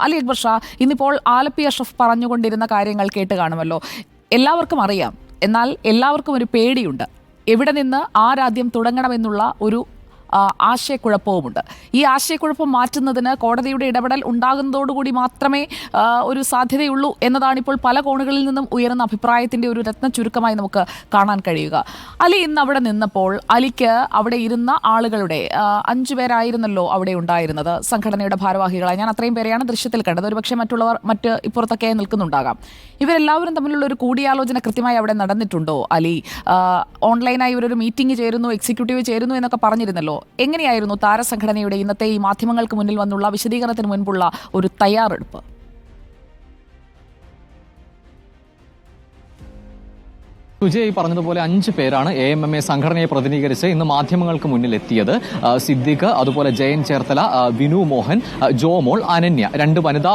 അലി അക്ബർ ഷാ ഇന്നിപ്പോൾ ആലപ്പി അഷ്റഫ് പറഞ്ഞുകൊണ്ടിരുന്ന കാര്യങ്ങൾ കേട്ട് കാണുമല്ലോ. എല്ലാവർക്കും അറിയാം. എന്നാൽ എല്ലാവർക്കും ഒരു പേടിയുണ്ട്. എവിടെ നിന്ന് ആരാദ്യം തുടങ്ങണമെന്നുള്ള ഒരു ആശയക്കുഴപ്പവുമുണ്ട്. ഈ ആശയക്കുഴപ്പം മാറ്റുന്നതിന് കോടതിയുടെ ഇടപെടൽ ഉണ്ടാകുന്നതോടുകൂടി മാത്രമേ ഒരു സാധ്യതയുള്ളൂ എന്നതാണ് ഇപ്പോൾ പല കോണുകളിൽ നിന്നും ഉയർന്ന അഭിപ്രായത്തിന്റെ ഒരു രത്ന ചുരുക്കമായി നമുക്ക് കാണാൻ കഴിയുക. അലി ഇന്ന് അവിടെ നിന്നപ്പോൾ അലിക്ക് അവിടെ ഇരുന്ന ആളുകളുടെ അഞ്ചു പേരായിരുന്നല്ലോ അവിടെ ഉണ്ടായിരുന്നത്. സംഘടനയുടെ ഭാരവാഹികളായി ഞാൻ അത്രയും പേരെയാണ് ദൃശ്യത്തിൽ കണ്ടത്. ഒരുപക്ഷെ മറ്റുള്ളവർ മറ്റ് ഇപ്പുറത്തൊക്കെ നിൽക്കുന്നുണ്ടാകാം. ഇവരെല്ലാവരും തമ്മിലുള്ള ഒരു കൂടിയാലോചന കൃത്യമായി അവിടെ നടന്നിട്ടുണ്ടോ? അലി ഓൺലൈനായി ഇവരൊരു മീറ്റിംഗ് ചേരുന്നു എക്സിക്യൂട്ടീവ് ചേരുന്നു എന്നൊക്കെ പറഞ്ഞിരുന്നല്ലോ. എങ്ങനെയായിരുന്നു താരസംഘടനയുടെ ഇന്നത്തെ ഈ മാധ്യമങ്ങൾക്ക് മുന്നിൽ വന്നുള്ള വിശദീകരണത്തിന് മുൻപുള്ള ഒരു തയ്യാറെടുപ്പ്? സുജയ് പറഞ്ഞതുപോലെ അഞ്ച് പേരാണ് എ എം എം എ സംഘടനയെ പ്രതിനിധീകരിച്ച് ഇന്ന് മാധ്യമങ്ങൾക്ക് മുന്നിലെത്തിയത്. സിദ്ദിഖ് അതുപോലെ ജയൻ ചേർത്തല വിനു മോഹൻ ജോമോൾ അനന്യ. രണ്ട് വനിതാ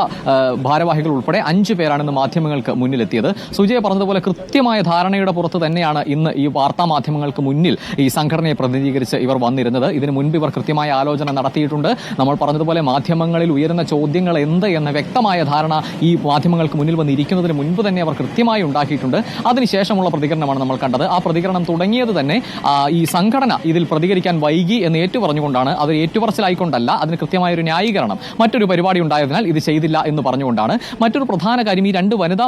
ഭാരവാഹികൾ ഉൾപ്പെടെ അഞ്ച് പേരാണ് ഇന്ന് മാധ്യമങ്ങൾക്ക് മുന്നിലെത്തിയത്. സുജയ് പറഞ്ഞതുപോലെ കൃത്യമായ ധാരണയുടെ പുറത്ത് തന്നെയാണ് ഇന്ന് ഈ വാർത്താ മാധ്യമങ്ങൾക്ക് മുന്നിൽ ഈ സംഘടനയെ പ്രതിനിധീകരിച്ച് ഇവർ വന്നിരുന്നത്. ഇതിനു മുൻപ് ഇവർ കൃത്യമായ ആലോചന നടത്തിയിട്ടുണ്ട്. നമ്മൾ പറഞ്ഞതുപോലെ മാധ്യമങ്ങളിൽ ഉയരുന്ന ചോദ്യങ്ങൾ എന്ത് എന്ന വ്യക്തമായ ധാരണ ഈ മാധ്യമങ്ങൾക്ക് മുന്നിൽ വന്നിരിക്കുന്നതിന് മുൻപ് തന്നെ അവർ കൃത്യമായി ഉണ്ടാക്കിയിട്ടുണ്ട്. അതിനുശേഷമുള്ള പ്രതികരണമാണ് നമ്മൾ കണ്ടത്. ആ പ്രതികരണം തുടങ്ങിയത് തന്നെ ഈ സംഘടന ഇതിൽ പ്രതികരിക്കാൻ വൈകി എന്ന് ഏറ്റു പറഞ്ഞുകൊണ്ടാണ് അത് ഏറ്റുപറച്ചിലായിക്കൊണ്ടല്ല അതിന് കൃത്യമായ ഒരു ന്യായീകരണം മറ്റൊരു പരിപാടി ഉണ്ടായതിനാൽ ഇത് ചെയ്തില്ല എന്ന് പറഞ്ഞുകൊണ്ടാണ്. മറ്റൊരു പ്രധാന കാര്യം ഈ രണ്ട് വനിതാ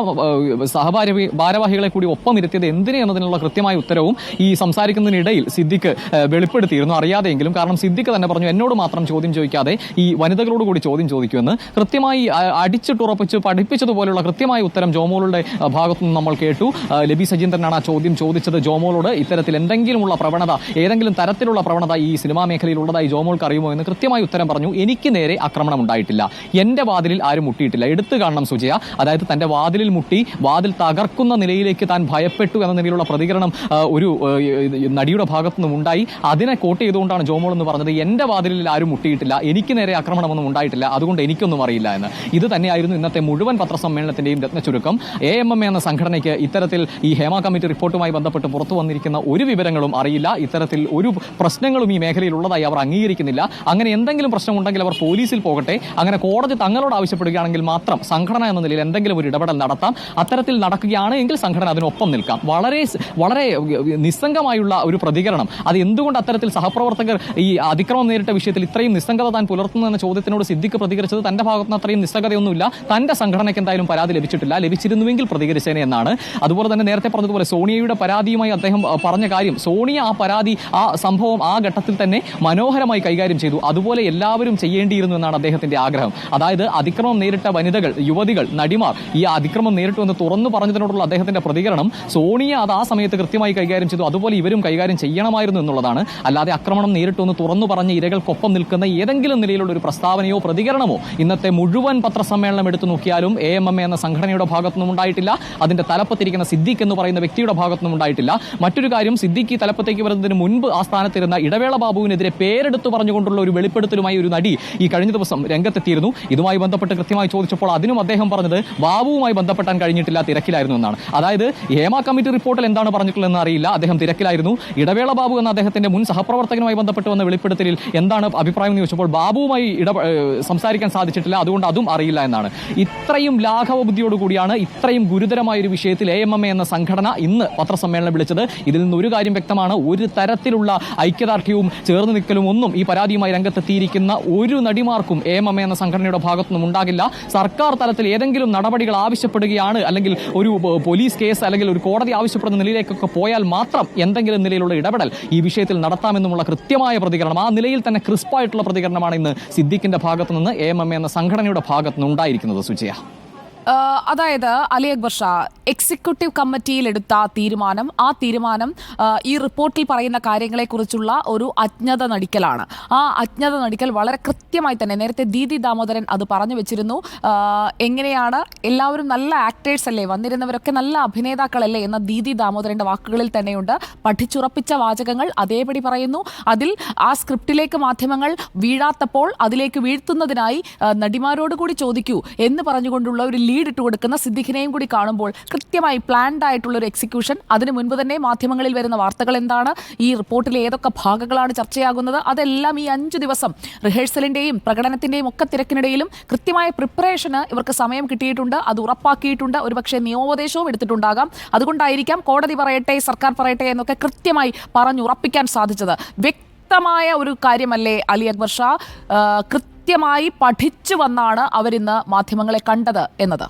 സഹഭാര ഭാരവാഹികളെ കൂടി ഒപ്പം ഇരുത്തിയത് എന്തിനു എന്നതിനുള്ള കൃത്യമായ ഉത്തരവും ഈ സംസാരിക്കുന്നതിനിടയിൽ സിദ്ദിഖ് വെളിപ്പെടുത്തിയിരുന്നു. അറിയാതെയെങ്കിലും കാരണം സിദ്ദിഖ് തന്നെ പറഞ്ഞു എന്നോട് മാത്രം ചോദ്യം ചോദിക്കാതെ ഈ വനിതകളോട് കൂടി ചോദ്യം ചോദിക്കുമെന്ന്. കൃത്യമായി അടിച്ചിട്ടുറപ്പിച്ച് പഠിപ്പിച്ചതുപോലുള്ള കൃത്യമായ ഉത്തരം ജോമോളുടെ ഭാഗത്തുനിന്ന് നമ്മൾ കേട്ടു. ലബി സജീന്ദ്രനാണ് ആ ചോദ്യം ചോദിച്ചത് ജോമോളോട് ഇത്തരത്തിൽ എന്തെങ്കിലുമുള്ള പ്രവണത ഏതെങ്കിലും തരത്തിലുള്ള പ്രവണത ഈ സിനിമാ മേഖലയിൽ ഉള്ളതായി ജോമോൾക്ക് അറിയുമോ എന്ന് കൃത്യമായി ഉത്തരം പറഞ്ഞു എനിക്ക് നേരെ ആക്രമണം ഉണ്ടായിട്ടില്ല. എന്റെ വാതിലിൽ ആരും മുട്ടിയിട്ടില്ല. എടുത്തു കാണണം സുജയ. അതായത് തന്റെ വാതിലിൽ മുട്ടി വാതിൽ തകർക്കുന്ന നിലയിലേക്ക് താൻ ഭയപ്പെട്ടു എന്ന നിലയിലുള്ള പ്രതികരണം ഒരു നടിയുടെ ഭാഗത്തു നിന്നും ഉണ്ടായി. അതിനെ കോട്ട് ചെയ്തുകൊണ്ടാണ് ജോമോൾ എന്ന് പറഞ്ഞത് എന്റെ വാതിലിൽ ആരും മുട്ടിയിട്ടില്ല. എനിക്ക് നേരെ ആക്രമണമൊന്നും ഉണ്ടായിട്ടില്ല. അതുകൊണ്ട് എനിക്കൊന്നും അറിയില്ല എന്ന്. ഇത് തന്നെയായിരുന്നു ഇന്നത്തെ മുഴുവൻ പത്രസമ്മേളനത്തിന്റെയും രത്ന ചുരുക്കം എ എം എം എന്ന സംഘടനയ്ക്ക് ഇത്തരത്തിൽ ഈ ഹേമ കമ്മിറ്റി റിപ്പോർട്ടുമായി ബന്ധപ്പെട്ട് പുറത്തു വന്നിരിക്കുന്ന ഒരു വിവരങ്ങളും അറിയില്ല. ഇത്തരത്തിൽ ഒരു പ്രശ്നങ്ങളും ഈ മേഖലയിൽ ഉള്ളതായി അവർ അംഗീകരിക്കുന്നില്ല. അങ്ങനെ എന്തെങ്കിലും പ്രശ്നമുണ്ടെങ്കിൽ അവർ പോലീസിൽ പോകട്ടെ. അങ്ങനെ കോടതി തങ്ങളോട് ആവശ്യപ്പെടുകയാണെങ്കിൽ മാത്രം സംഘടന എന്ന നിലയിൽ എന്തെങ്കിലും ഒരു ഇടപെടൽ നടത്താം. അത്തരത്തിൽ നടക്കുകയാണ് എങ്കിൽ സംഘടന അതിനൊപ്പം നിൽക്കാം. വളരെ വളരെ നിസ്സംഗമായുള്ള ഒരു പ്രതികരണം. അത് എന്തുകൊണ്ട് അത്തരത്തിൽ സഹപ്രവർത്തകർ ഈ അതിക്രമം നേരിട്ട വിഷയത്തിൽ ഇത്രയും നിസ്സംഗത താൻ പുലർത്തുന്നു എന്ന ചോദ്യത്തിനോട് സിദ്ധിക്ക് പ്രതികരിച്ചത് തന്റെ ഭാഗത്തുനിന്ന് അത്രയും നിസ്സംഗതയൊന്നുമില്ല. തന്റെ സംഘടനയ്ക്ക് എന്തായാലും പരാതി ലഭിച്ചിട്ടില്ല. ലഭിച്ചിരുന്നുവെങ്കിൽ പ്രതികരിച്ചേനെ എന്നാണ്. അതുപോലെ തന്നെ നേരത്തെ പറഞ്ഞതുപോലെ സോണിയയുടെ പരാതിയുമായി അദ്ദേഹം പറഞ്ഞ കാര്യം സോണിയ ആ പരാതി ആ സംഭവം ആ ഘട്ടത്തിൽ തന്നെ മനോഹരമായി കൈകാര്യം ചെയ്തു. അതുപോലെ എല്ലാവരും ചെയ്യേണ്ടിയിരുന്നു എന്നാണ് അദ്ദേഹത്തിന്റെ ആഗ്രഹം. അതായത് അതിക്രമം നേരിട്ട വനിതകൾ യുവതികൾ നടിമാർ ഈ അതിക്രമം നേരിട്ടു എന്ന് തുറന്നു പറഞ്ഞതിനോടുള്ള അദ്ദേഹത്തിന്റെ പ്രതികരണം സോണിയ അത് ആ സമയത്ത് കൃത്യമായി കൈകാര്യം ചെയ്തു. അതുപോലെ ഇവരും കൈകാര്യം ചെയ്യണമായിരുന്നു എന്നുള്ളതാണ്. അല്ലാതെ ആക്രമണം നേരിട്ടു എന്ന് തുറന്നു പറഞ്ഞ ഇരകൾക്കൊപ്പം നിൽക്കുന്ന ഏതെങ്കിലും നിലയിലുള്ള ഒരു പ്രസ്താവനയോ പ്രതികരണമോ ഇന്നത്തെ മുഴുവൻ പത്രസമ്മേളനം എടുത്തു നോക്കിയാലും എ എം എം എന്ന സംഘടനയുടെ ഭാഗത്തുനിന്നും ഉണ്ടായിട്ടില്ല അതിന്റെ തലപ്പത്തിരിക്കുന്ന സിദ്ദിഖ് എന്ന് പറയുന്ന വ്യക്തിയുടെ ഭാഗത്തുനിന്നും ഉണ്ടായിട്ടില്ല. മറ്റൊരു കാര്യം സിദ്ദിഖി തലപ്പത്തേക്ക് വരുന്നതിന് മുൻപ് ആ സ്ഥാനത്തിരുന്ന ഇടവേള ബാബുവിനെതിരെ പേരെടുത്ത് പറഞ്ഞുകൊണ്ടുള്ള ഒരു വെളിപ്പെടുത്തലുമായി ഒരു നടി ഈ കഴിഞ്ഞ ദിവസം രംഗത്തെത്തിയിരുന്നു. ഇതുമായി ബന്ധപ്പെട്ട് കൃത്യമായി ചോദിച്ചപ്പോൾ അതിനും അദ്ദേഹം പറഞ്ഞത് ബാബുവുമായി ബന്ധപ്പെട്ടാൻ കഴിഞ്ഞിട്ടില്ല തിരക്കിലായിരുന്നു എന്നാണ്. അതായത് ഹേമ കമ്മിറ്റി റിപ്പോർട്ടിൽ എന്താണ് പറഞ്ഞിട്ടുള്ളതെന്ന് അറിയില്ല അദ്ദേഹം തിരക്കിലായിരുന്നു. ഇടവേള ബാബു എന്ന അദ്ദേഹത്തിന്റെ മുൻ സഹപ്രവർത്തകനുമായി ബന്ധപ്പെട്ട് വന്ന വെളിപ്പെടുത്തലിൽ എന്താണ് അഭിപ്രായം എന്ന് ചോദിച്ചപ്പോൾ ബാബുവുമായി ഇട സംസാരിക്കാൻ സാധിച്ചിട്ടില്ല അതുകൊണ്ട് അതും അറിയില്ല എന്നാണ്. ഇത്രയും ലാഘവ ബുദ്ധിയോടുകൂടിയാണ് ഇത്രയും ഗുരുതരമായ ഒരു വിഷയത്തിൽ എ എം എം എ എന്ന സംഘടന ഇന്ന് പത്രസമ്മേളനം വിളിച്ചത്. ഇതിൽ നിന്ന് ഒരു കാര്യം വ്യക്തമാണ്. ഒരു തരത്തിലുള്ള ഐക്യദാർഢ്യവും ചേർന്ന് നിൽക്കലും ഒന്നും ഈ പരാതിയുമായി രംഗത്തെത്തിയിരിക്കുന്ന ഒരു നടിമാർക്കും എ എന്ന സംഘടനയുടെ ഭാഗത്തുനിന്നും ഉണ്ടാകില്ല. സർക്കാർ തലത്തിൽ ഏതെങ്കിലും നടപടികൾ ആവശ്യപ്പെടുകയാണ് അല്ലെങ്കിൽ ഒരു പോലീസ് കേസ് അല്ലെങ്കിൽ ഒരു കോടതി ആവശ്യപ്പെടുന്ന നിലയിലേക്കൊക്കെ പോയാൽ മാത്രം എന്തെങ്കിലും നിലയിലുള്ള ഇടപെടൽ ഈ വിഷയത്തിൽ നടത്താമെന്നുമുള്ള കൃത്യമായ പ്രതികരണം ആ നിലയിൽ തന്നെ ക്രിസ്പായിട്ടുള്ള പ്രതികരണമാണ് ഇന്ന് സിദ്ദിഖിന്റെ ഭാഗത്തുനിന്ന് എ എം എന്ന സംഘടനയുടെ ഭാഗത്തുനിന്ന് ഉണ്ടായിരിക്കുന്നത്. സുജയ. അതായത് അലി അക്ബർ ഷാ എക്സിക്യൂട്ടീവ് കമ്മിറ്റിയിൽ എടുത്ത തീരുമാനം ആ തീരുമാനം ഈ റിപ്പോർട്ടിൽ പറയുന്ന കാര്യങ്ങളെക്കുറിച്ചുള്ള ഒരു അജ്ഞത നടിക്കലാണ്. ആ അജ്ഞത നടിക്കൽ വളരെ കൃത്യമായി തന്നെ നേരത്തെ ദീദി ദാമോദരൻ അത് പറഞ്ഞു വെച്ചിരുന്നു. എങ്ങനെയാണ് എല്ലാവരും നല്ല ആക്ടേഴ്സ് അല്ലേ വന്നിരുന്നവരൊക്കെ നല്ല അഭിനേതാക്കളല്ലേ എന്ന ദീദി ദാമോദരന്റെ വാക്കുകളിൽ തന്നെയുണ്ട്. പഠിച്ചുറപ്പിച്ച വാചകങ്ങൾ അതേപടി പറയുന്നു. അതിൽ ആ സ്ക്രിപ്റ്റിലേക്ക് മാധ്യമങ്ങൾ വീഴാത്തപ്പോൾ അതിലേക്ക് വീഴ്ത്തുന്നതിനായി നടിമാരോട് കൂടി ചോദിക്കൂ എന്ന് പറഞ്ഞുകൊണ്ടുള്ള ഒരു ലീഡ് ഇട്ട് കൊടുക്കുന്ന സിദ്ദിഖിനെയും കൂടി കാണുമ്പോൾ കൃത്യമായി പ്ലാൻഡ് ആയിട്ടുള്ള ഒരു എക്സിക്യൂഷൻ അതിന് മുൻപ് തന്നെ മാധ്യമങ്ങളിൽ വരുന്ന വാർത്തകൾ എന്താണ്? ഈ റിപ്പോർട്ടിലെ ഏതൊക്കെ ഭാഗങ്ങളാണ് ചർച്ചയാകുന്നത്? അതെല്ലാം ഈ അഞ്ചു ദിവസം റിഹേഴ്സലിന്റെയും പ്രകടനത്തിന്റെയും ഒക്കെ തിരക്കിനിടയിലും കൃത്യമായ പ്രിപ്പറേഷന് ഇവർക്ക് സമയം കിട്ടിയിട്ടുണ്ട്. അത് ഉറപ്പാക്കിയിട്ടുണ്ട്. ഒരുപക്ഷെ നിയമോപദേശവും എടുത്തിട്ടുണ്ടാകാം. അതുകൊണ്ടായിരിക്കാം കോടതി പറയട്ടെ സർക്കാർ പറയട്ടെ എന്നൊക്കെ കൃത്യമായി പറഞ്ഞുറപ്പിക്കാൻ സാധിച്ചത്. വ്യക്തമായ ഒരു കാര്യമല്ലേ അലി അക്ബർ ഷാ? ആ, കൃത്യമായി പഠിച്ചു വന്നാണ് അവരിന്ന് മാധ്യമങ്ങളെ കണ്ടത് എന്നത്.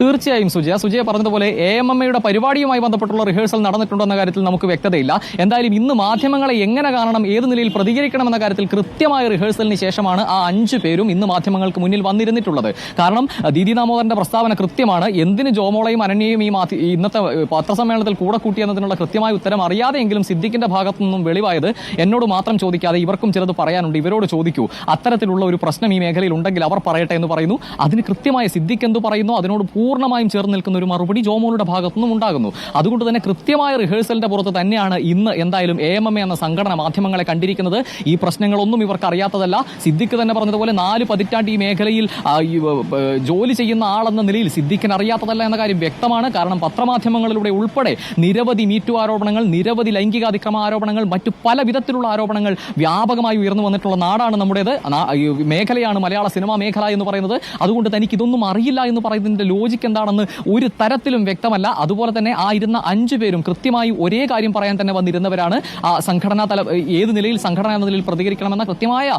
തീർച്ചയായും സുജയ. സുജയ പറഞ്ഞതുപോലെ എ എം എം എയുടെ പരിപാടിയുമായി ബന്ധപ്പെട്ടുള്ള റിഹേഴ്സൽ നടന്നിട്ടുണ്ടോ എന്ന കാര്യത്തിൽ നമുക്ക് വ്യക്തതയില്ല. എന്തായാലും ഇന്ന് മാധ്യമങ്ങളെ എങ്ങനെ കാണണം ഏത് നിലയിൽ പ്രതികരിക്കണമെന്ന കാര്യത്തിൽ കൃത്യമായ റിഹേഴ്സലിന് ശേഷമാണ് ആ അഞ്ച് പേരും ഇന്ന് മാധ്യമങ്ങൾക്ക് മുന്നിൽ വന്നിരുന്നിട്ടുള്ളത്. കാരണം ദീദി ദാമോദരന്റെ പ്രസ്താവന കൃത്യമാണ്. എന്തിന് ജോമോളയും അനന്യയും ഈ ഇന്നത്തെ പത്രസമ്മേളനത്തിൽ കൂടെ കൂട്ടിയെന്നതിനുള്ള കൃത്യമായ ഉത്തരം അറിയാതെയെങ്കിലും സിദ്ദിഖിന്റെ ഭാഗത്തു നിന്നും വെളിവായത് എന്നോട് മാത്രം ചോദിക്കാതെ ഇവർക്കും ചിലത് പറയാനുണ്ട്. ഇവരോട് ചോദിക്കൂ. അത്തരത്തിലുള്ള ഒരു പ്രശ്നം ഈ മേഖലയിൽ ഉണ്ടെങ്കിൽ അവർ പറയട്ടെ എന്ന് പറയുന്നു. അതിന് കൃത്യമായ സിദ്ദിഖ് എന്തു പറയുന്നു? അതിനോട് പൂർണമായും ചേർന്ന് നിൽക്കുന്ന ഒരു മറുപടി ജോമോളുടെ ഭാഗത്തുനിന്നും ഉണ്ടാകുന്നു. അതുകൊണ്ട് തന്നെ കൃത്യമായ റിഹേഴ്സലിന്റെ പുറത്ത് തന്നെയാണ് ഇന്ന് എന്തായാലും എ എന്ന സംഘടന മാധ്യമങ്ങളെ കണ്ടിരിക്കുന്നത്. ഈ പ്രശ്നങ്ങളൊന്നും ഇവർക്ക് അറിയാത്തതല്ല. സിദ്ദിഖ് തന്നെ പറഞ്ഞതുപോലെ നാല് പതിറ്റാണ്ട് ഈ മേഖലയിൽ ജോലി ചെയ്യുന്ന ആളെന്ന നിലയിൽ സിദ്ദിഖിന് അറിയാത്തതല്ല എന്ന കാര്യം വ്യക്തമാണ്. കാരണം പത്രമാധ്യമങ്ങളിലൂടെ ഉൾപ്പെടെ നിരവധി മീറ്റു ആരോപണങ്ങൾ നിരവധി ലൈംഗികാതിക്രമ ആരോപണങ്ങൾ മറ്റു പല വിധത്തിലുള്ള ആരോപണങ്ങൾ വ്യാപകമായി ഉയർന്നു വന്നിട്ടുള്ള നാടാണ് നമ്മുടേത്. മേഖലയാണ് മലയാള സിനിമാ മേഖല എന്ന് പറയുന്നത്. അതുകൊണ്ട് തനിക്ക് ഇതൊന്നും അറിയില്ല എന്ന് പറയുന്നതിന്റെ ലോജിക്ക് എന്താണെന്ന് ഒരു തരത്തിലും വ്യക്തമല്ല. അതുപോലെ തന്നെ ആ ഇരുന്ന അഞ്ചു പേരും കൃത്യമായി ഒരേ കാര്യം പറയാൻ തന്നെ വന്നിരുന്നവരാണ്. ആ സംഘടനാ തല ഏത് നിലയിൽ സംഘടന എന്ന നിലയിൽ പ്രതികരിക്കണമെന്ന കൃത്യമായ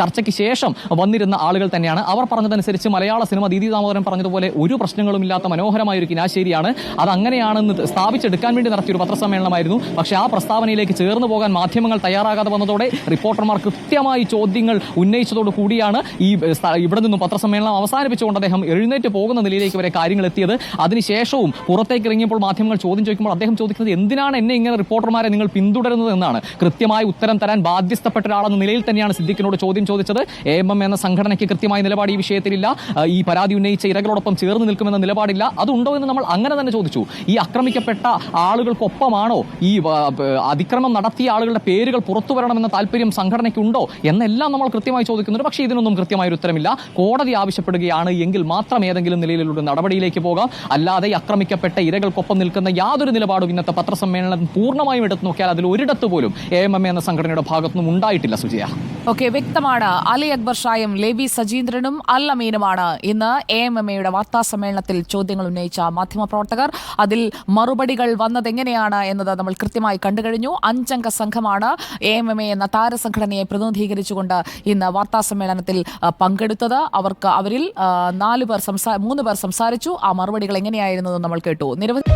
ചർച്ചയ്ക്ക് ശേഷം വന്നിരുന്ന ആളുകൾ തന്നെയാണ്. അവർ പറഞ്ഞതനുസരിച്ച് മലയാള സിനിമ ദീദി ദാമോദരൻ പറഞ്ഞതുപോലെ ഒരു പ്രശ്നങ്ങളും ഇല്ലാത്ത മനോഹരമായ ഒരു കിനാശേരിയാണ്. അത് അങ്ങനെയാണെന്ന് സ്ഥാപിച്ചെടുക്കാൻ വേണ്ടി നടത്തിയൊരു പത്രസമ്മേളനമായിരുന്നു. പക്ഷേ ആ പ്രസ്താവനയിലേക്ക് ചേർന്ന് പോകാൻ മാധ്യമങ്ങൾ തയ്യാറാകാതെ വന്നതോടെ റിപ്പോർട്ടർമാർ കൃത്യമായി ചോദ്യങ്ങൾ ഉന്നയിച്ചതോട് കൂടിയാണ് ഈ ഇവിടെ നിന്നും പത്രസമ്മേളനം അവസാനിപ്പിച്ചുകൊണ്ട് അദ്ദേഹം എഴുന്നേറ്റ് പോകുന്ന നിലയിലേക്ക് വരെ കാര്യങ്ങൾ എത്തിയത് അതിനുശേഷവും പുറത്തേക്ക് ഇറങ്ങിയപ്പോൾ മാധ്യമങ്ങൾ ചോദ്യം ചോദിക്കുമ്പോൾ അദ്ദേഹം ചോദിക്കുന്നത് എന്തിനാണ് എന്നെ ഇങ്ങനെ റിപ്പോർട്ടർമാരെ നിങ്ങൾ പിന്തുടരുന്നത് എന്നാണ്. കൃത്യമായി ഉത്തരം തരാൻ ബാധ്യസ്ഥപ്പെട്ട ഒരാളെന്ന നിലയിൽ തന്നെയാണ് സിദ്ദിഖിനോട് ചോദ്യം ചോദിച്ചത്. എ എം എം എന്ന സംഘടനയ്ക്ക് കൃത്യമായ നിലപാട് ഈ വിഷയത്തിലില്ല. ഈ പരാതി ഉന്നയിച്ച ഇരകളോടൊപ്പം ചേർന്ന് നിൽക്കുമെന്ന നിലപാടില്ല. അതുണ്ടോ എന്ന് നമ്മൾ അങ്ങനെ തന്നെ ചോദിച്ചു. ഈ ആക്രമിക്കപ്പെട്ട ആളുകൾക്കൊപ്പമാണോ ഈ അതിക്രമം നടത്തിയ ആളുകളുടെ പേരുകൾ പുറത്തു വരണമെന്ന താല്പര്യം സംഘടനയ്ക്കുണ്ടോ എന്നെല്ലാം നമ്മൾ കൃത്യമായി ചോദിക്കുന്നുണ്ട്. പക്ഷേ ഇതിനൊന്നും കൃത്യമായ ഉത്തരമില്ല. കോടതി ആവശ്യപ്പെടുകയാണ്. എങ്കിൽ മാത്രം ഏതെങ്കിലും നിലയിലുള്ള നടപടിയിലേക്ക് പോകാം. അല്ലാതെ ആക്രമിക്കപ്പെട്ട ഇരകൾക്കൊപ്പം നിൽക്കുന്ന യാതൊരു നിലപാടും ഇന്നത്തെ പത്രസമ്മേളനം പൂർണമായും എടുത്തു നോക്കിയാൽ അതിൽ ഒരിടത്ത് പോലും എ എം എം എന്ന സംഘടനയുടെ ഭാഗത്തുനിന്നും ഉണ്ടായിട്ടില്ല സുജിയ. ഓക്കെ വ്യക്തമാണ്. അലി അക്ബർ ഷായും ലേബി സജീന്ദ്രനും അൽ അമീനുമാണ്. ഇന്ന് എ എം എം എയുടെ വാർത്താ സമ്മേളനത്തിൽ ചോദ്യങ്ങൾ ഉന്നയിച്ച മാധ്യമപ്രവർത്തകർ അതിൽ മറുപടികൾ വന്നതെങ്ങനെയാണ് എന്നത് നമ്മൾ കൃത്യമായി കണ്ടുകഴിഞ്ഞു. അഞ്ചംഗ സംഘമാണ് എ എം എം എ എന്ന താരസംഘടനയെ പ്രതിനിധീകരിച്ചുകൊണ്ട് ഇന്ന് വാർത്താ സമ്മേളനത്തിൽ പങ്കെടുത്തത്. അവർക്ക് അവരിൽ നാല് പേർ സംസാ മൂന്ന് പേർ സംസാരിച്ചു. ആ മറുപടികൾ എങ്ങനെയായിരുന്നു നമ്മൾ കേട്ടു. നിരവധി